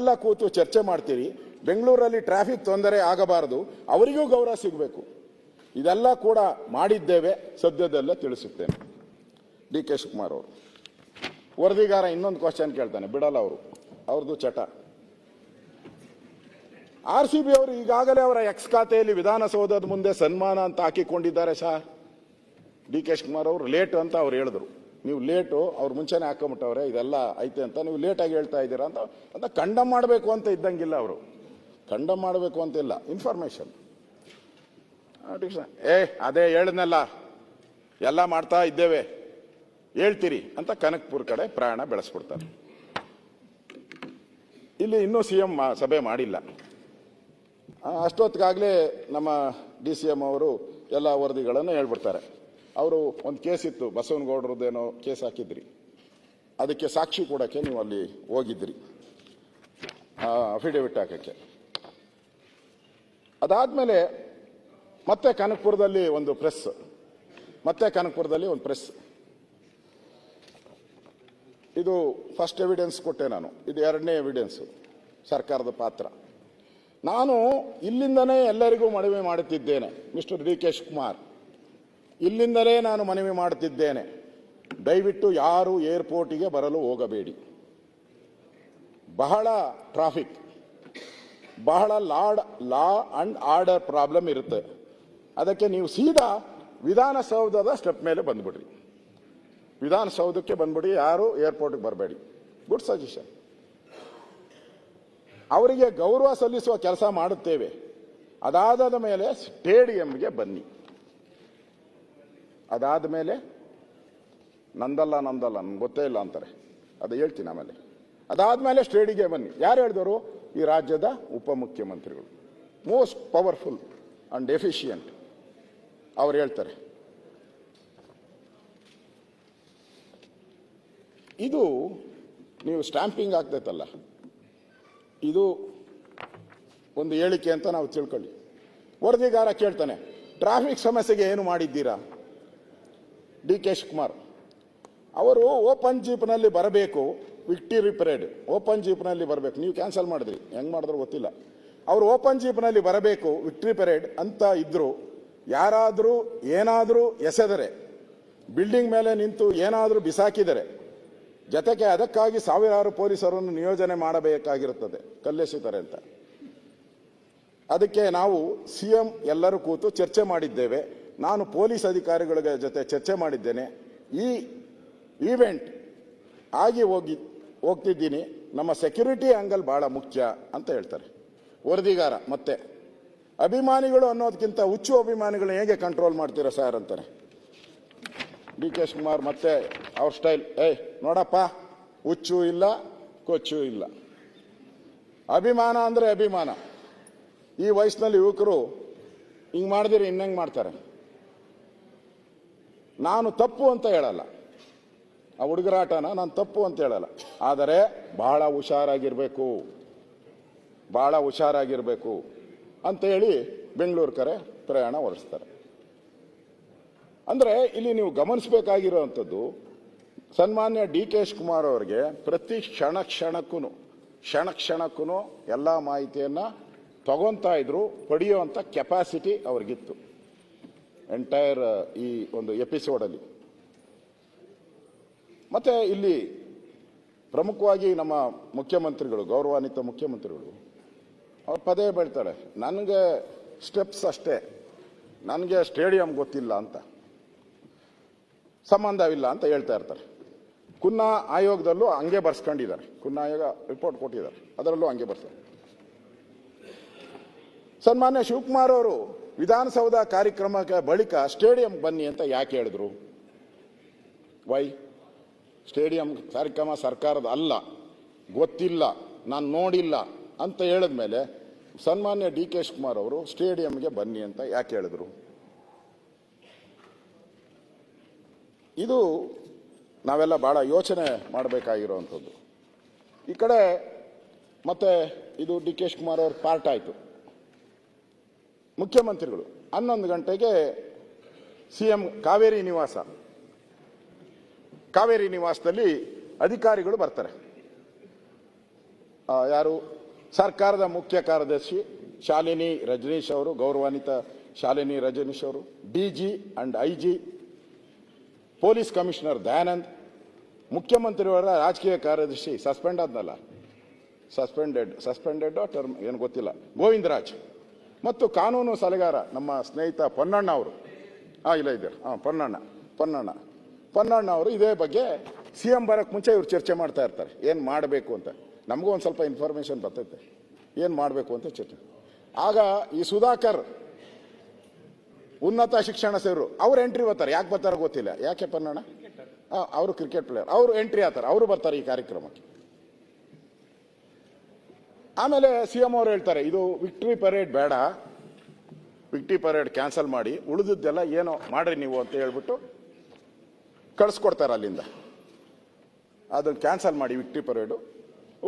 ಎಲ್ಲ ಕೂತು ಚರ್ಚೆ ಮಾಡ್ತೀರಿ, ಬೆಂಗಳೂರಲ್ಲಿ ಟ್ರಾಫಿಕ್ ತೊಂದರೆ ಆಗಬಾರದು, ಅವರಿಗೂ ಗೌರವ ಸಿಗಬೇಕು. ಇದೆಲ್ಲ ಕೂಡ ಮಾಡಿದ್ದೇವೆ, ಸದ್ಯದಲ್ಲೇ ತಿಳಿಸುತ್ತೇನೆ. ಡಿ ಕೆ ಶಿವಕುಮಾರ್ ಅವರು. ವರದಿಗಾರ ಇನ್ನೊಂದು ಕ್ವಶನ್ ಕೇಳ್ತಾನೆ, ಬಿಡಲ್ಲ ಅವರು. ಅವ್ರದ್ದು ಚಟ. ಆರ್ ಸಿ ಬಿ ಅವರು ಈಗಾಗಲೇ ಅವರ ಎಕ್ಸ್ ಖಾತೆಯಲ್ಲಿ ವಿಧಾನಸೌಧದ ಮುಂದೆ ಸನ್ಮಾನ ಅಂತ ಹಾಕಿಕೊಂಡಿದ್ದಾರೆ ಸರ್ ಡಿ ಕೆ ಶಿವಕುಮಾರ್ ಅವರು ಲೇಟ್ ಅಂತ ಅವ್ರು ಹೇಳಿದ್ರು. ನೀವು ಲೇಟು, ಅವ್ರು ಮುಂಚೆನೆ ಹಾಕೊಂಬಿಟ್ಟವ್ರೆ, ಇದೆಲ್ಲ ಐತೆ ಅಂತ ನೀವು ಲೇಟಾಗಿ ಹೇಳ್ತಾ ಇದ್ದೀರಾ ಅಂತ ಅಂತ ಕಂಡಮ್ ಮಾಡಬೇಕು ಅಂತ ಇದ್ದಂಗಿಲ್ಲ ಅವರು. ಕಂಡಮ್ ಮಾಡಬೇಕು ಅಂತ ಇಲ್ಲ. ಇನ್ಫಾರ್ಮೇಶನ್ ಏ, ಅದೇ ಹೇಳಿದ್ನಲ್ಲ. ಎಲ್ಲ ಮಾಡ್ತಾ ಇದ್ದೇವೆ. ಹೇಳ್ತೀರಿ ಅಂತ ಕನಕ್ಪುರ್ ಕಡೆ ಪ್ರಯಾಣ ಬೆಳೆಸ್ಬಿಡ್ತಾರೆ. ಇಲ್ಲಿ ಇನ್ನೂ ಸಿ ಎಂ ಸಭೆ ಮಾಡಿಲ್ಲ. ಅಷ್ಟೊತ್ತಿಗಾಗಲೇ ನಮ್ಮ ಡಿ ಸಿ ಎಂ ಅವರು ಎಲ್ಲ ವರದಿಗಳನ್ನು ಹೇಳ್ಬಿಡ್ತಾರೆ. ಅವರು ಒಂದು ಕೇಸ್ ಇತ್ತು, ಬಸವನಗೌಡರದ್ದೇನೋ ಕೇಸ್ ಹಾಕಿದ್ರಿ. ಅದಕ್ಕೆ ಸಾಕ್ಷಿ ಕೊಡೋಕ್ಕೆ ನೀವು ಅಲ್ಲಿ ಹೋಗಿದ್ರಿ. ಅಫಿಡೇವಿಟ್ ಹಾಕಕ್ಕೆ. ಅದಾದ್ಮೇಲೆ ಮತ್ತೆ ಕನಕಪುರದಲ್ಲಿ ಒಂದು ಪ್ರೆಸ್ ಮತ್ತೆ ಕನಕಪುರದಲ್ಲಿ ಒಂದು ಪ್ರೆಸ್ ಇದು ಫಸ್ಟ್ ಎವಿಡೆನ್ಸ್ ಕೊಟ್ಟೆ ನಾನು. ಇದು ಎರಡನೇ ಎವಿಡೆನ್ಸ್ ಸರ್ಕಾರದ ಪಾತ್ರ. ನಾನು ಇಲ್ಲಿಂದನೇ ಎಲ್ಲರಿಗೂ ಮನವಿ ಮಾಡುತ್ತಿದ್ದೇನೆ ಮಿಸ್ಟರ್ ಡಿ ಕೆ ಇಲ್ಲಿಂದಲೇ ನಾನು ಮನವಿ ಮಾಡುತ್ತಿದ್ದೇನೆ. ದಯವಿಟ್ಟು ಯಾರು ಏರ್ಪೋರ್ಟಿಗೆ ಬರಲು ಹೋಗಬೇಡಿ. ಬಹಳ ಟ್ರಾಫಿಕ್ ಬಹಳ ಲಾಡ್ ಲಾ ಅಂಡ್ ಆರ್ಡರ್ ಪ್ರಾಬ್ಲಮ್ ಇರುತ್ತೆ. ಅದಕ್ಕೆ ನೀವು ಸೀದಾ ವಿಧಾನಸೌಧದ ಸ್ಟೆಪ್ ಮೇಲೆ ಬಂದ್ಬಿಡ್ರಿ. ವಿಧಾನಸೌಧಕ್ಕೆ ಬಂದ್ಬಿಡಿ, ಯಾರು ಏರ್ಪೋರ್ಟ್ಗೆ ಬರಬೇಡಿ. ಗುಡ್ ಸಜೆಷನ್ ಅವರಿಗೆ ಗೌರವ ಸಲ್ಲಿಸುವ ಕೆಲಸ ಮಾಡುತ್ತೇವೆ. ಅದಾದ ಮೇಲೆ ಸ್ಟೇಡಿಯಂಗೆ ಬನ್ನಿ. ಅದಾದ ಮೇಲೆ ನಂದಲ್ಲ ನಂದಲ್ಲ ನನ್ಗೆ ಗೊತ್ತೇ ಇಲ್ಲ ಅಂತಾರೆ. ಅದು ಹೇಳ್ತೀನಿ ಆಮೇಲೆ. ಅದಾದಮೇಲೆ ಸ್ಟೇಡಿಗೆ ಬನ್ನಿ. ಯಾರು ಹೇಳಿದವರು? ಈ ರಾಜ್ಯದ ಉಪಮುಖ್ಯಮಂತ್ರಿಗಳು. ಮೋಸ್ಟ್ ಪವರ್ಫುಲ್ ಆ್ಯಂಡ್ ಎಫಿಷಿಯಂಟ್ ಅವ್ರು ಹೇಳ್ತಾರೆ. ಇದು ನೀವು ಸ್ಟ್ಯಾಂಪಿಂಗ್ ಆಗ್ತೈತಲ್ಲ. ಇದು ಒಂದು ಹೇಳಿಕೆ ಅಂತ ನಾವು ತಿಳ್ಕೊಳ್ಳಿ. ವರದಿಗಾರ ಕೇಳ್ತಾನೆ ಟ್ರಾಫಿಕ್ ಸಮಸ್ಯೆಗೆ ಏನು ಮಾಡಿದ್ದೀರಾ? D K Shivakumar. ಅವರು ಓಪನ್ ಜೀಪ್ನಲ್ಲಿ ಬರಬೇಕು, ವಿಕ್ಟಿರಿ ಪರೇಡ್. ಓಪನ್ ಜೀಪ್ನಲ್ಲಿ ಬರಬೇಕು. ನೀವು ಕ್ಯಾನ್ಸಲ್ ಮಾಡಿದ್ರಿ. ಹೆಂಗೆ ಮಾಡಿದ್ರು ಗೊತ್ತಿಲ್ಲ. ಅವರು ಓಪನ್ ಜೀಪ್ನಲ್ಲಿ ಬರಬೇಕು, ವಿಕ್ಟ್ರಿ ಪರೇಡ್ ಅಂತ ಇದ್ದರು ಯಾರಾದರೂ, ಏನಾದರೂ ಎಸೆದರೆ, ಬಿಲ್ಡಿಂಗ್ ಮೇಲೆ ನಿಂತು ಏನಾದರೂ ಬಿಸಾಕಿದರೆ, ಜೊತೆಗೆ ಅದಕ್ಕಾಗಿ ಸಾವಿರಾರು ಪೊಲೀಸರನ್ನು ನಿಯೋಜನೆ ಮಾಡಬೇಕಾಗಿರುತ್ತದೆ. ಕಲ್ಲೆಸಿತಾರೆ ಅಂತ. ಅದಕ್ಕೆ ನಾವು ಸಿಎಂ ಎಲ್ಲರೂ ಕೂತು ಚರ್ಚೆ ಮಾಡಿದ್ದೇವೆ. ನಾನು ಪೊಲೀಸ್ ಅಧಿಕಾರಿಗಳ ಜೊತೆ ಚರ್ಚೆ ಮಾಡಿದ್ದೇನೆ. ಈ ಈವೆಂಟ್ ಆಗಿ ಹೋಗಿ, ಹೋಗ್ತಿದ್ದೀನಿ. ನಮ್ಮ ಸೆಕ್ಯೂರಿಟಿ ಆ್ಯಂಗಲ್ ಭಾಳ ಮುಖ್ಯ ಅಂತ ಹೇಳ್ತಾರೆ. ವರದಿಗಾರ, ಮತ್ತೆ ಅಭಿಮಾನಿಗಳು ಅನ್ನೋದಕ್ಕಿಂತ ಹುಚ್ಚು ಅಭಿಮಾನಿಗಳನ್ನ ಹೇಗೆ ಕಂಟ್ರೋಲ್ ಮಾಡ್ತೀರಾ ಸರ್ ಅಂತಾರೆ. ಡಿ ಕೆ ಕುಮಾರ್ ಮತ್ತೆ ಅವ್ರ ಸ್ಟೈಲ್ ಏಯ್, ನೋಡಪ್ಪ, ಹುಚ್ಚು ಇಲ್ಲ, ಕೊಚ್ಚು ಇಲ್ಲ. ಅಭಿಮಾನ ಅಂದರೆ ಅಭಿಮಾನ. ಈ ವಯಸ್ಸಿನಲ್ಲಿ ಯುವಕರು ಹಿಂಗೆ ಮಾಡಿದಿರಿ, ಇನ್ನಂಗೆ ಮಾಡ್ತಾರೆ. ನಾನು ತಪ್ಪು ಅಂತ ಹೇಳಲ್ಲ. ಆ ಹುಡುಗರಾಟನ ನಾನು ತಪ್ಪು ಅಂತ ಹೇಳಲ್ಲ. ಆದರೆ ಬಹಳ ಹುಷಾರಾಗಿರಬೇಕು. ಬಹಳ ಹುಷಾರಾಗಿರಬೇಕು ಅಂತ ಹೇಳಿ ಬೆಂಗಳೂರು ಕರೆ ಪ್ರಯಾಣ ಹೊರಡಿಸ್ತಾರೆ ಅಂದರೆ ಇಲ್ಲಿ ನೀವು ಗಮನಿಸಬೇಕಾಗಿರುವಂಥದ್ದು ಸನ್ಮಾನ್ಯ ಡಿ ಕೆ ಕುಮಾರ್ ಅವರಿಗೆ ಪ್ರತಿ ಕ್ಷಣ ಕ್ಷಣಕ್ಕೂ ಕ್ಷಣ ಕ್ಷಣಕ್ಕೂ ಎಲ್ಲ ಮಾಹಿತಿಯನ್ನು ತಗೊತಾ ಇದ್ರು ಪಡೆಯುವಂಥ ಕೆಪಾಸಿಟಿ ಅವ್ರಿಗಿತ್ತು. ಎಂಟೈರ್ ಈ ಒಂದು ಎಪಿಸೋಡಲ್ಲಿ ಮತ್ತೆ ಇಲ್ಲಿ ಪ್ರಮುಖವಾಗಿ ನಮ್ಮ ಮುಖ್ಯಮಂತ್ರಿಗಳು, ಗೌರವಾನ್ವಿತ ಮುಖ್ಯಮಂತ್ರಿಗಳು, ಅವ್ರು ಪದೇ ಬೆಳ್ತಾಳೆ ನನಗೆ ಸ್ಟೆಪ್ಸ್ ಅಷ್ಟೇ. ನನಗೆ ಸ್ಟೇಡಿಯಂ ಗೊತ್ತಿಲ್ಲ ಅಂತ. ಸಂಬಂಧವಿಲ್ಲ ಅಂತ ಹೇಳ್ತಾ ಇರ್ತಾರೆ. ಕುನ್ನಾ ಆಯೋಗದಲ್ಲೂ ಹಂಗೆ ಬರ್ಸ್ಕೊಂಡಿದ್ದಾರೆ. ಕುನ್ನಾ ಆಯೋಗ ರಿಪೋರ್ಟ್ ಕೊಟ್ಟಿದ್ದಾರೆ. ಅದರಲ್ಲೂ ಹಂಗೆ ಬರ್ತಾರೆ. ಸನ್ಮಾನ್ಯ ಶಿವಕುಮಾರ್ ಅವರು ವಿಧಾನಸೌಧ ಕಾರ್ಯಕ್ರಮಕ್ಕೆ ಬಳಿಕ ಸ್ಟೇಡಿಯಂ ಬನ್ನಿ ಅಂತ ಯಾಕೆ ಹೇಳಿದ್ರು? ವೈ ಸ್ಟೇಡಿಯಂ ಕಾರ್ಯಕ್ರಮ ಸರ್ಕಾರದ ಅಲ್ಲ, ಗೊತ್ತಿಲ್ಲ, ನಾನು ನೋಡಿಲ್ಲ ಅಂತ ಹೇಳಿದ ಮೇಲೆ ಸನ್ಮಾನ್ಯ ಡಿ ಕೆ ಶಿವಕುಮಾರ್ ಅವರು ಸ್ಟೇಡಿಯಂಗೆ ಬನ್ನಿ ಅಂತ ಯಾಕೆ ಹೇಳಿದ್ರು? ಇದು ನಾವೆಲ್ಲ ಬಹಳ ಯೋಚನೆ ಮಾಡಬೇಕಾಗಿರುವಂಥದ್ದು ಈ ಕಡೆ ಮತ್ತೆ ಇದು ಡಿ ಕೆ ಶಿವಕುಮಾರ್ ಅವ್ರ ಪಾರ್ಟ್ ಆಯಿತು. ಮುಖ್ಯಮಂತ್ರಿಗಳು. ಹನ್ನೊಂದು ಗಂಟೆಗೆ ಸಿ ಎಂ ಕಾವೇರಿ ನಿವಾಸ. ಕಾವೇರಿ ನಿವಾಸದಲ್ಲಿ ಅಧಿಕಾರಿಗಳು ಬರ್ತಾರೆ. ಯಾರು? ಸರ್ಕಾರದ ಮುಖ್ಯ ಕಾರ್ಯದರ್ಶಿ ಶಾಲಿನಿ ರಜನೀಶ್ ಅವರು, ಗೌರವಾನ್ವಿತ ಶಾಲಿನಿ ರಜನೀಶ್ ಅವರು, D G and I G, police commissioner Dayanand, ಮುಖ್ಯಮಂತ್ರಿಯವರ ರಾಜಕೀಯ ಕಾರ್ಯದರ್ಶಿ ಸಸ್ಪೆಂಡ್ ಆದ್ನಲ್ಲ. ಸಸ್ಪೆಂಡೆಡ್ ಸಸ್ಪೆಂಡೆಡ್ ಟರ್ಮ್, ಏನು ಗೊತ್ತಿಲ್ಲ. ಗೋವಿಂದರಾಜ್. ಮತ್ತು ಕಾನೂನು ಸಲಹೆಗಾರ ನಮ್ಮ ಸ್ನೇಹಿತ ಪೊನ್ನಣ್ಣ ಅವರು. ಹಾಂ ಇಲ್ಲ ಇದ್ದಾರೆ ಹಾಂ ಪೊನ್ನಣ್ಣ ಪೊನ್ನಣ್ಣ. ಪೊನ್ನಣ್ಣ ಅವರು ಇದೇ ಬಗ್ಗೆ ಸಿ ಎಂ ಬರೋಕ್ಕೆ ಮುಂಚೆ ಇವರು ಚರ್ಚೆ ಮಾಡ್ತಾ ಇರ್ತಾರೆ. ಏನು ಮಾಡಬೇಕು ಅಂತ. ನಮಗೂ ಒಂದು ಸ್ವಲ್ಪ ಇನ್ಫಾರ್ಮೇಷನ್ ಬರ್ತೈತೆ. ಏನು ಮಾಡಬೇಕು ಅಂತ ಚರ್ಚೆ. ಆಗ ಈ ಸುಧಾಕರ್, ಉನ್ನತ ಶಿಕ್ಷಣ ಸೇರು ಅವ್ರು ಎಂಟ್ರಿ ಬರ್ತಾರೆ. ಯಾಕೆ ಬರ್ತಾರೋ ಗೊತ್ತಿಲ್ಲ. ಯಾಕೆ ಪನ್ನಣ್ಣ? ಅವರು ಕ್ರಿಕೆಟ್ ಪ್ಲೇಯರ್ ಅವರು ಎಂಟ್ರಿ ಆತಾರೆ ಅವರು ಬರ್ತಾರೆ ಈ ಕಾರ್ಯಕ್ರಮಕ್ಕೆ. ಆಮೇಲೆ ಸಿ ಎಂ ಅವರು ಹೇಳ್ತಾರೆ, ಇದು ವಿಕ್ಟ್ರಿ ಪರೇಡ್ ಬೇಡ. ವಿಕ್ಟ್ರಿ ಪರೇಡ್ ಕ್ಯಾನ್ಸಲ್ ಮಾಡಿ, ಉಳಿದಿದ್ದೆಲ್ಲ ಏನೋ ಮಾಡ್ರಿ ನೀವು ಅಂತ ಹೇಳ್ಬಿಟ್ಟು ಕಳಿಸ್ಕೊಡ್ತಾರೆ ಅಲ್ಲಿಂದ. ಅದನ್ನು ಕ್ಯಾನ್ಸಲ್ ಮಾಡಿ ವಿಕ್ಟ್ರಿ ಪರೇಡು.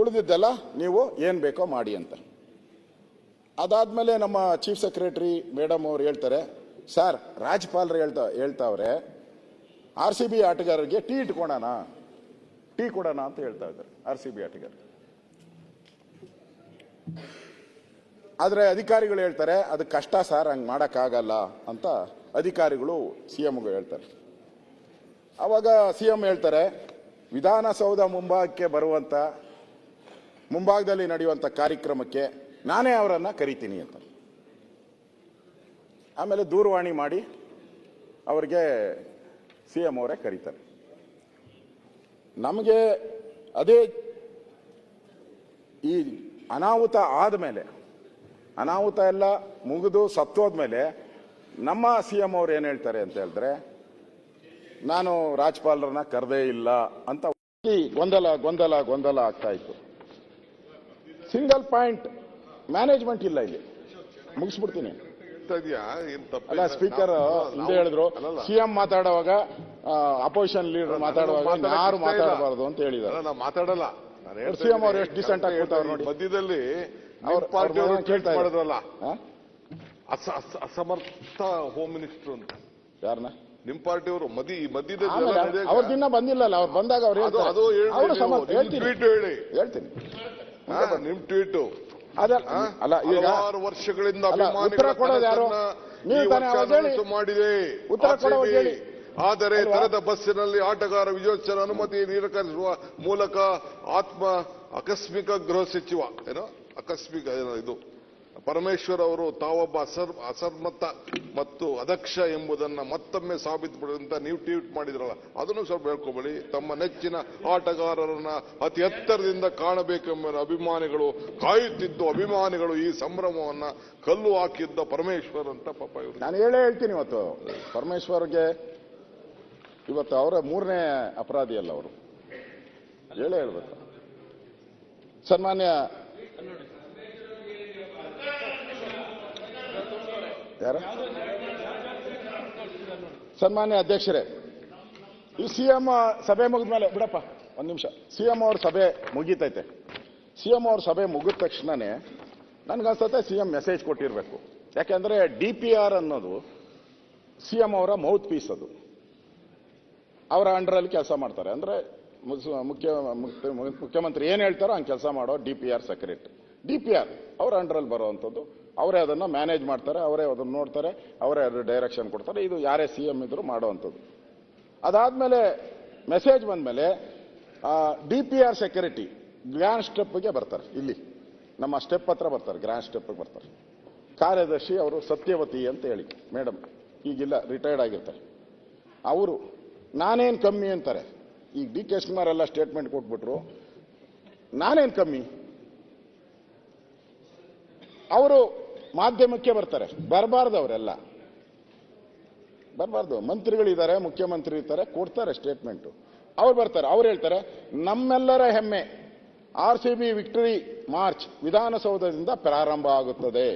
ಉಳಿದಿದ್ದೆಲ್ಲ ನೀವು ಏನು ಬೇಕೋ ಮಾಡಿ ಅಂತ. ಅದಾದಮೇಲೆ ನಮ್ಮ ಚೀಫ್ ಸೆಕ್ರೆಟರಿ ಮೇಡಮ್ ಅವ್ರು ಹೇಳ್ತಾರೆ, ಸರ್ ರಾಜ್ಪಾಲರು ಹೇಳ್ತಾ, ಹೇಳ್ತಾವ್ರೆ, ಆರ್ ಸಿ ಬಿ ಆಟಗಾರರಿಗೆ ಟೀ ಇಟ್ಕೊಳೋಣ, ಟೀ ಕೊಡೋಣ ಅಂತ ಹೇಳ್ತಾ ಇದ್ದಾರೆ, ಆರ್ ಸಿ ಬಿ ಆಟಗಾರ ಆದರೆ ಅಧಿಕಾರಿಗಳು ಹೇಳ್ತಾರೆ, ಅದು ಕಷ್ಟ ಸರ್, ಹಂಗೆ ಮಾಡೋಕ್ಕಾಗಲ್ಲ ಅಂತ ಅಧಿಕಾರಿಗಳು ಸಿ ಎಮ್ಗೆ ಹೇಳ್ತಾರೆ. ಅವಾಗ ಸಿ ಎಂ ಹೇಳ್ತಾರೆ, ವಿಧಾನಸೌಧ ಮುಂಭಾಗಕ್ಕೆ ಬರುವಂಥ ಮುಂಭಾಗದಲ್ಲಿ ನಡೆಯುವಂಥ ಕಾರ್ಯಕ್ರಮಕ್ಕೆ ನಾನೇ ಅವರನ್ನು ಕರಿತೀನಿ ಅಂತ. ಆಮೇಲೆ ದೂರವಾಣಿ ಮಾಡಿ ಅವರಿಗೆ ಸಿ ಎಂ ಅವರೇ ಕರೀತಾರೆ. ನಮಗೆ ಅದೇ ಈ ಅನಾಹುತ ಆದಮೇಲೆ ಅನಾಹುತ ಎಲ್ಲ ಮುಗಿದು ಸತ್ತೋದ್ಮೇಲೆ ನಮ್ಮ ಸಿ ಎಂ ಅವ್ರು ಏನು ಹೇಳ್ತಾರೆ ಅಂತ ಹೇಳಿದ್ರೆ ನಾನು ರಾಜ್ಪಾಲರನ್ನ ಕರೆದೇ ಇಲ್ಲ ಅಂತ ಗೊಂದಲ ಗೊಂದಲ ಗೊಂದಲ ಆಗ್ತಾ ಇತ್ತು. ಸಿಂಗಲ್ ಪಾಯಿಂಟ್ ಮ್ಯಾನೇಜ್ಮೆಂಟ್ ಇಲ್ಲ ಇಲ್ಲಿ. ಮುಗಿಸ್ಬಿಡ್ತೀನಿ. ಅಲ್ಲ ಸ್ಪೀಕರ್ ಹಿಂದೆ ಹೇಳಿದ್ರು ಸಿಎಂ ಮಾತಾಡುವಾಗ ಅಪೋಸಿಷನ್ ಲೀಡರ್ ಮಾತಾಡುವಾಗ ಯಾರು ಮಾತಾಡಬಾರದು ಅಂತ ಹೇಳಿದ್ದಾರೆ. ಮಾತಾಡಲ್ಲ. ನಾನು ಅವರು ಎಷ್ಟು decent ಆಗಿ ಕೂತವ್ರು ನೋಡಿ. ಮಧ್ಯದಲ್ಲಿ ಅವ್ರು- ನಿಮ್ ಪಾರ್ಟಿ ಅವರು ಕೇಳ್ತಾ ಮಾಡಿದ್ರಲ್ಲ? ಅಸಮರ್ಥ ಹೋಮ್ ಮಿನಿಸ್ಟರ್ ಅಂತ. ಯಾರನ್ನ ನಿಮ್ ಪಾರ್ಟಿ ಅವರು ಮದಿ ಮಧ್ಯದಲ್ಲಿ ಅವ್ರ ದಿನ ಬಂದಿಲ್ಲಲ್ಲ ಅವ್ರು ಬಂದಾಗ ಅವ್ರು ಅದು ಹೇಳಿ. ಹೇಳ್ತೀನಿ. ನಿಮ್ ಟ್ವೀಟ್. ಅಲ್ಲ ಈಗ ವರ್ಷಗಳಿಂದ ಉತ್ತರ ಕೊಡೋದು ಯಾರು? ನೀವು. ಮಾಡಿದೆ. ಉತ್ತರ ಕೊಡೋದು ಹೇಳಿ. ಆದರೆ? ತೆರೆದ ಬಸ್ಸಿನಲ್ಲಿ ಆಟಗಾರ ವಿಜಯೋತ್ಸವ ಅನುಮತಿ ನಿರಾಕರಿಸುವ ಮೂಲಕ ಆತ್ಮ ಆಕಸ್ಮಿಕ ಗೃಹ ಸಚಿವ ಏನೋ ಆಕಸ್ಮಿಕ ಏನೋ ಇದು ಪರಮೇಶ್ವರ್ ಅವರು ತಾವೊಬ್ಬ ಅಸರ್ ಅಸರ್ಮತ ಮತ್ತು ಅದಕ್ಷ ಎಂಬುದನ್ನ ಮತ್ತೊಮ್ಮೆ ಸಾಬೀತುಪಡಿದಂತ ನೀವು ಟ್ವೀಟ್ ಮಾಡಿದ್ರಲ್ಲ ಅದನ್ನು ಸ್ವಲ್ಪ ಹೇಳ್ಕೊಬೇಡಿ. ತಮ್ಮ ನೆಚ್ಚಿನ ಆಟಗಾರರನ್ನ ಅತಿ ಎತ್ತರದಿಂದ ಕಾಣಬೇಕೆಂಬ ಅಭಿಮಾನಿಗಳು ಕಾಯುತ್ತಿದ್ದು ಅಭಿಮಾನಿಗಳು ಈ ಸಂಭ್ರಮವನ್ನ ಕಲ್ಲು ಹಾಕಿದ್ದ ಪರಮೇಶ್ವರ್ ಅಂತ ಪಾಪ ಇವರು. ನಾನು ಹೇಳೇ ಹೇಳ್ತೀನಿ ಇವತ್ತು. ಪರಮೇಶ್ವರ್ಗೆ ಇವತ್ತು ಅವರ ಮೂರನೇ ಅಪರಾಧಿ ಅಲ್ಲ ಅವರು. ಹೇಳೇ ಹೇಳ್ಬೇಕು? ಸನ್ಮಾನ್ಯ ಯಾರ? ಸನ್ಮಾನ್ಯ ಅಧ್ಯಕ್ಷರೇ, ಈ ಸಿ ಎಂ ಸಭೆ ಮುಗಿದ ಮೇಲೆ, ಬಿಡಪ್ಪ, ಒಂದು ನಿಮಿಷ. ಸಿ ಎಂ ಅವ್ರ ಸಭೆ ಮುಗೀತೈತೆ. ಸಿ ಎಂ ಅವ್ರ ಸಭೆ ಮುಗಿದ ತಕ್ಷಣನೇ ನನಗನ್ಸತ್ತೆ ಸಿ ಎಂ ಮೆಸೇಜ್ ಕೊಟ್ಟಿರಬೇಕು. ಯಾಕೆಂದ್ರೆ ಡಿ ಪಿ ಆರ್ ಅನ್ನೋದು ಸಿ ಎಂ ಅವರ ಮೌತ್ ಪೀಸ್ ಅದು. ಅವರ ಅಂಡರಲ್ಲಿ ಕೆಲಸ ಮಾಡ್ತಾರೆ. ಅಂದ್ರೆ ಮುಖ್ಯ ಮುಖ್ಯ- ಮುಖ್ಯಮಂತ್ರಿ ಏನು ಹೇಳ್ತಾರೋ ಹಂಗೆ ಕೆಲಸ ಮಾಡೋ D P R secretary. D P R, ಅವರ ಅಂಡರಲ್ಲಿ ಬರುವಂಥದ್ದು. ಅವರೇ ಅದನ್ನು ಮ್ಯಾನೇಜ್ ಮಾಡ್ತಾರೆ, ಅವರೇ ಅದನ್ನು ನೋಡ್ತಾರೆ, ಅವರೇ ಅದ್ರ ಡೈರೆಕ್ಷನ್ ಕೊಡ್ತಾರೆ. ಇದು ಯಾರೇ ಸಿ ಎಂ ಇದ್ರು ಮಾಡುವಂಥದ್ದು. ಅದಾದಮೇಲೆ ಮೆಸೇಜ್ ಬಂದಮೇಲೆ D P R security grand ಸ್ಟೆಪ್ಗೆ ಬರ್ತಾರೆ ಇಲ್ಲಿ. ನಮ್ಮ ಸ್ಟೆಪ್ ಹತ್ರ ಬರ್ತಾರೆ, ಗ್ರ್ಯಾಂಡ್ ಸ್ಟೆಪ್ಗೆ ಬರ್ತಾರೆ. ಕಾರ್ಯದರ್ಶಿ ಅವರು ಸತ್ಯವತಿ ಅಂತ ಹೇಳಿ, ಮೇಡಮ್, ಈಗಿಲ್ಲ ರಿಟೈರ್ಡ್ ಆಗಿರ್ತಾರೆ. ಅವರು ನಾನೇನು ಕಮ್ಮಿ ಅಂತಾರೆ? ಈಗ ಡಿ ಕೆ ಕುಮಾರ್ ಎಲ್ಲ ಸ್ಟೇಟ್ಮೆಂಟ್ ಕೊಟ್ಬಿಟ್ರು. ನಾನೇನು ಕಮ್ಮಿ? ಅವರು ಮಾಧ್ಯಮಕ್ಕೆ ಬರ್ತಾರೆ ಬರಬಾರ್ದು ಅವರೆಲ್ಲ ಬರಬಾರ್ದು. ಮಂತ್ರಿಗಳಿದ್ದಾರೆ, ಮುಖ್ಯಮಂತ್ರಿ ಇರ್ತಾರೆ ಕೊಡ್ತಾರೆ ಸ್ಟೇಟ್ಮೆಂಟು ಅವ್ರು ಬರ್ತಾರೆ, ಅವ್ರು ಹೇಳ್ತಾರೆ, ನಮ್ಮೆಲ್ಲರ ಹೆಮ್ಮೆ R C B victory march ವಿಧಾನಸೌಧದಿಂದ ಪ್ರಾರಂಭ ಆಗುತ್ತದೆ.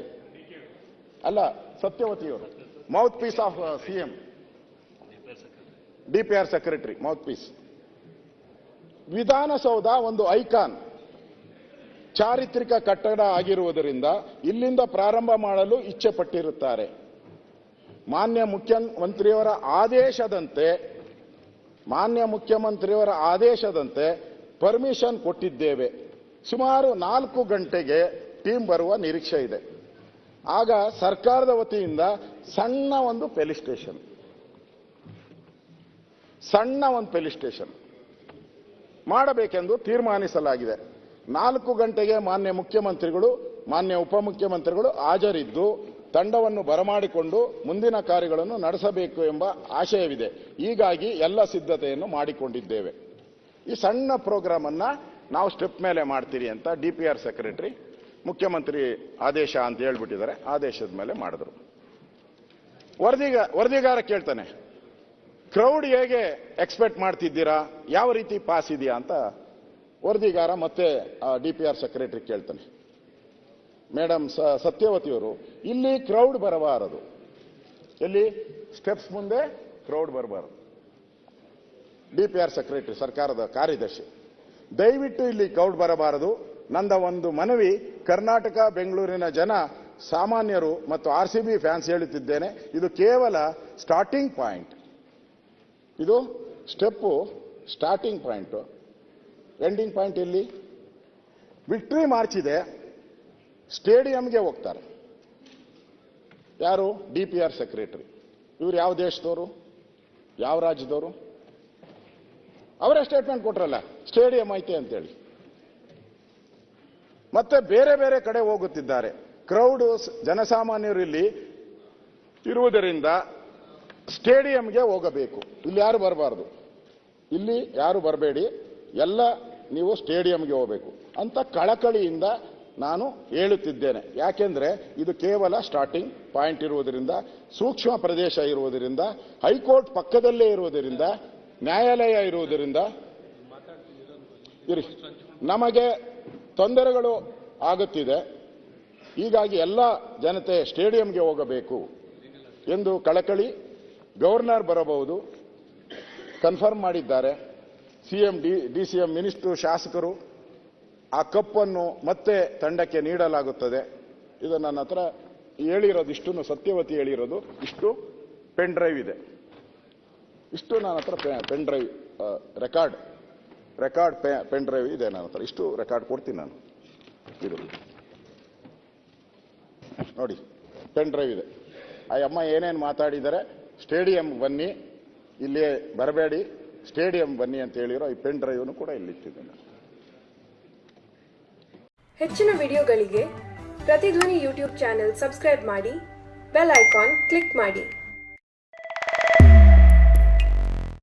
ಅಲ್ಲ, ಸತ್ಯವತಿಯವರು mouth piece of CM D P R secretary mouth piece Vidhana Soudha ಒಂದು ಐಕಾನ್. ಚಾರಿತ್ರಿಕ ಕಟ್ಟಡ ಆಗಿರುವುದರಿಂದ ಇಲ್ಲಿಂದ ಪ್ರಾರಂಭ ಮಾಡಲು ಇಚ್ಛೆ ಪಟ್ಟಿರುತ್ತಾರೆ ಮಾನ್ಯ ಮುಖ್ಯಮಂತ್ರಿಯವರ ಆದೇಶದಂತೆ, ಮಾನ್ಯ ಮುಖ್ಯಮಂತ್ರಿಯವರ ಆದೇಶದಂತೆ ಪರ್ಮಿಷನ್ ಕೊಟ್ಟಿದ್ದೇವೆ. ಸುಮಾರು ನಾಲ್ಕು ಗಂಟೆಗೆ ಟೀಮ್ ಬರುವ ನಿರೀಕ್ಷೆ ಇದೆ. ಆಗ ಸರ್ಕಾರದ ವತಿಯಿಂದ ಸಣ್ಣ ಒಂದು ಪೆಲಿ ಸ್ಟೇಷನ್ ಸಣ್ಣ ಒಂದು ಪೆಲಿ ಸ್ಟೇಷನ್. ಮಾಡಬೇಕೆಂದು ತೀರ್ಮಾನಿಸಲಾಗಿದೆ. ನಾಲ್ಕು ಗಂಟೆಗೆ ಮಾನ್ಯ ಮುಖ್ಯಮಂತ್ರಿಗಳು, ಮಾನ್ಯ ಉಪಮುಖ್ಯಮಂತ್ರಿಗಳು ಹಾಜರಿದ್ದು, ತಂಡವನ್ನು ಬರಮಾಡಿಕೊಂಡು ಮುಂದಿನ ಕಾರ್ಯಗಳನ್ನು ನಡೆಸಬೇಕು ಎಂಬ ಆಶಯವಿದೆ. ಹೀಗಾಗಿ ಎಲ್ಲ ಸಿದ್ಧತೆಯನ್ನು ಮಾಡಿಕೊಂಡಿದ್ದೇವೆ. ಈ ಸಣ್ಣ ಪ್ರೋಗ್ರಾಮ್ ಅನ್ನ ನಾವು ಸ್ಟೆಪ್ ಮೇಲೆ ಮಾಡ್ತೀರಿ ಅಂತ ಡಿ ಪಿ ಆರ್ ಸೆಕ್ರೆಟರಿ, ಮುಖ್ಯಮಂತ್ರಿ ಆದೇಶ ಅಂತ ಹೇಳ್ಬಿಟ್ಟಿದ್ದಾರೆ. ಆದೇಶದ ಮೇಲೆ ಮಾಡಿದ್ರು. ವರದಿಗ, ವರದಿಗಾರ ಕೇಳ್ತಾನೆ. ಕ್ರೌಡ್ ಹೇಗೆ ಎಕ್ಸ್ಪೆಕ್ಟ್ ಮಾಡ್ತಿದ್ದೀರಾ? ಯಾವ ರೀತಿ ಪಾಸ್ ಇದೆಯಾ ಅಂತ ವರದಿಗಾರ ಮತ್ತೆ ಡಿ ಪಿ ಆರ್ ಸೆಕ್ರೆಟರಿ ಕೇಳ್ತಾನೆ. ಮೇಡಮ್ ಸತ್ಯವತಿಯವರು ಇಲ್ಲಿ ಕ್ರೌಡ್ ಬರಬಾರದು. ಎಲ್ಲಿ? ಸ್ಟೆಪ್ಸ್ ಮುಂದೆ ಕ್ರೌಡ್ ಬರಬಾರದು. ಡಿ ಪಿ ಆರ್ ಸೆಕ್ರೆಟರಿ ಸರ್ಕಾರದ ಕಾರ್ಯದರ್ಶಿ. ದಯವಿಟ್ಟು ಇಲ್ಲಿ ಕ್ರೌಡ್ ಬರಬಾರದು. ನಂದ ಒಂದು ಮನವಿ, ಕರ್ನಾಟಕ, ಬೆಂಗಳೂರಿನ ಜನ, ಸಾಮಾನ್ಯರು ಮತ್ತು ಆರ್ ಸಿ ಬಿ ಫ್ಯಾನ್ಸ್ ಹೇಳುತ್ತಿದ್ದೇನೆ. ಇದು ಕೇವಲ ಸ್ಟಾರ್ಟಿಂಗ್ ಪಾಯಿಂಟ್ ಇದು step starting point ending point ಎಲ್ಲಿ? ವಿಕ್ಟ್ರಿ ಮಾರ್ಚ್ ಇದೆ. ಸ್ಟೇಡಿಯಂಗೆ ಹೋಗ್ತಾರೆ. ಯಾರು? ಡಿ ಪಿ ಆರ್ ಸೆಕ್ರೆಟರಿ ಇವ್ರು ಯಾವ ದೇಶದವರು? ಯಾವ ರಾಜ್ಯದವರು? ಅವರೇ ಸ್ಟೇಟ್ಮೆಂಟ್ ಕೊಟ್ರಲ್ಲ ಸ್ಟೇಡಿಯಂ ಐತೆ ಅಂತೇಳಿ. ಮತ್ತೆ ಬೇರೆ ಬೇರೆ ಕಡೆ ಹೋಗುತ್ತಿದ್ದಾರೆ. ಕ್ರೌಡ್ ಜನಸಾಮಾನ್ಯರು ಇಲ್ಲಿ ಇರುವುದರಿಂದ ಸ್ಟೇಡಿಯಂಗೆ ಹೋಗಬೇಕು. ಇಲ್ಲಿ ಯಾರು ಬರಬಾರ್ದು? ಇಲ್ಲಿ ಯಾರು ಬರಬೇಡಿ? ಎಲ್ಲ ನೀವು ಸ್ಟೇಡಿಯಂಗೆ ಹೋಗಬೇಕು. ಅಂತ ಕಳಕಳಿಯಿಂದ ನಾನು ಹೇಳುತ್ತಿದ್ದೇನೆ. ಯಾಕೆಂದ್ರೆ ಇದು ಕೇವಲ ಸ್ಟಾರ್ಟಿಂಗ್ ಪಾಯಿಂಟ್ ಇರುವುದರಿಂದ, ಸೂಕ್ಷ್ಮ ಪ್ರದೇಶ ಇರುವುದರಿಂದ, ಹೈಕೋರ್ಟ್ ಪಕ್ಕದಲ್ಲೇ ಇರುವುದರಿಂದ, ನ್ಯಾಯಾಲಯ ಇರುವುದರಿಂದ, ಇರಿ, ನಮಗೆ ತೊಂದರೆಗಳು ಆಗುತ್ತಿದೆ. ಹೀಗಾಗಿ ಎಲ್ಲ ಜನತೆ ಸ್ಟೇಡಿಯಂಗೆ ಹೋಗಬೇಕು. ಎಂದು ಕಳಕಳಿ ಗವರ್ನರ್ ಬರಬಹುದು. ಕನ್ಫರ್ಮ್ ಮಾಡಿದ್ದಾರೆ. C M D D C M minister ಶಾಸಕರು ಆ ಕಪ್ಪನ್ನು ಮತ್ತೆ ತಂಡಕ್ಕೆ ನೀಡಲಾಗುತ್ತದೆ. ಇದು ನನ್ನ ಹತ್ರ ಹೇಳಿರೋದು ಇಷ್ಟು ಸತ್ಯವತಿ ಹೇಳಿರೋದು. ಇಷ್ಟು ಪೆನ್ ಡ್ರೈವ್ ಇದೆ. ಇಷ್ಟು ನನ್ನ ಹತ್ರ pen drive record record pen drive ಇದೆ ನನ್ನ ಹತ್ರ. ಇಷ್ಟು ರೆಕಾರ್ಡ್ ಕೊಡ್ತೀನಿ ನಾನು. ಇದು. ನೋಡಿ ಪೆನ್ ಡ್ರೈವ್ ಇದೆ. ಆ ಅಮ್ಮ ಏನೇನು ಮಾತಾಡಿದ್ದಾರೆ? ಸ್ಟೇಡಿಯಂ ಬನ್ನಿ ಇಲ್ಲಿ ಬರಬೇಡಿ. ಸ್ಟೇಡಿಯಂ ಬನ್ನಿ ಅಂತ ಹೇಳಿರೋ ಈ ಪೆನ್ ಡ್ರೈವ್ನು ಕೂಡ ಇಲ್ಲಿ ಇಟ್ಟಿದ್ದೇನೆ. ಹೆಚ್ಚಿನ ವಿಡಿಯೋಗಳಿಗೆ ಪ್ರತಿಧ್ವನಿ ಯೂಟ್ಯೂಬ್ ಚಾನೆಲ್ ಸಬ್ಸ್ಕ್ರೈಬ್ ಮಾಡಿ, ಬೆಲ್ ಐಕಾನ್ ಕ್ಲಿಕ್ ಮಾಡಿ.